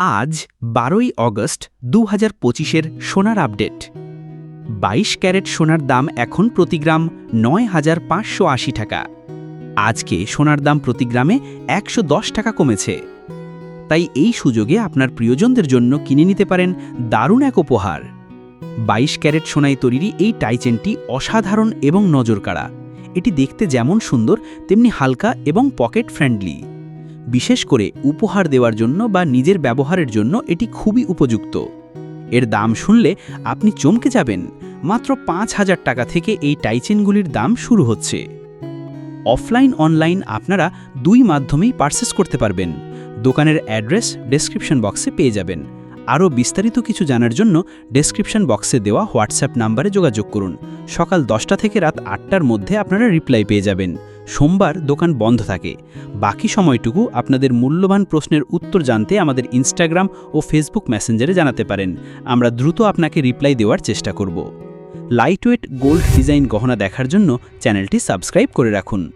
আজ বারোই অগস্ট দু হাজার পঁচিশের সোনার আপডেট। বাইশ ক্যারেট সোনার দাম এখন প্রতি গ্রাম নয় হাজার পাঁচশো আশি টাকা। আজকে সোনার দাম প্রতি গ্রামে একশো দশ টাকা কমেছে। তাই এই সুযোগে আপনার প্রিয়জনদের জন্য কিনে নিতে পারেন দারুণ এক উপহার। বাইশ ক্যারেট সোনায় তৈরি এই টাইচেনটি অসাধারণ এবং নজরকাড়া। এটি দেখতে যেমন সুন্দর, তেমনি হালকা এবং পকেট ফ্রেন্ডলি। বিশেষ করে উপহার দেওয়ার জন্য বা নিজের ব্যবহারের জন্য এটি খুবই উপযুক্ত। এর দাম শুনলে আপনি চমকে যাবেন। মাত্র পাঁচ হাজার টাকা থেকে এই টাইচেনগুলির দাম শুরু হচ্ছে। অফলাইন, অনলাইন আপনারা দুই মাধ্যমেই পারচেস করতে পারবেন। দোকানের অ্যাড্রেস ডেসক্রিপশন বক্সে পেয়ে যাবেন। আরও বিস্তারিত কিছু জানার জন্য ডেসক্রিপশন বক্সে দেওয়া হোয়াটসঅ্যাপ নাম্বারে যোগাযোগ করুন। সকাল দশটা থেকে রাত আটটার মধ্যে আপনারা রিপ্লাই পেয়ে যাবেন। সোমবার দোকান বন্ধ থাকে। বাকি সময়টুকু আপনাদের মূল্যবান প্রশ্নের উত্তর জানতে আমাদের ইনস্টাগ্রাম ও ফেসবুক মেসেঞ্জারে জানাতে পারেন। আমরা দ্রুত আপনাকে রিপ্লাই দেওয়ার চেষ্টা করব। লাইটওয়েট গোল্ড ডিজাইন গহনা দেখার জন্য চ্যানেলটি সাবস্ক্রাইব করে রাখুন।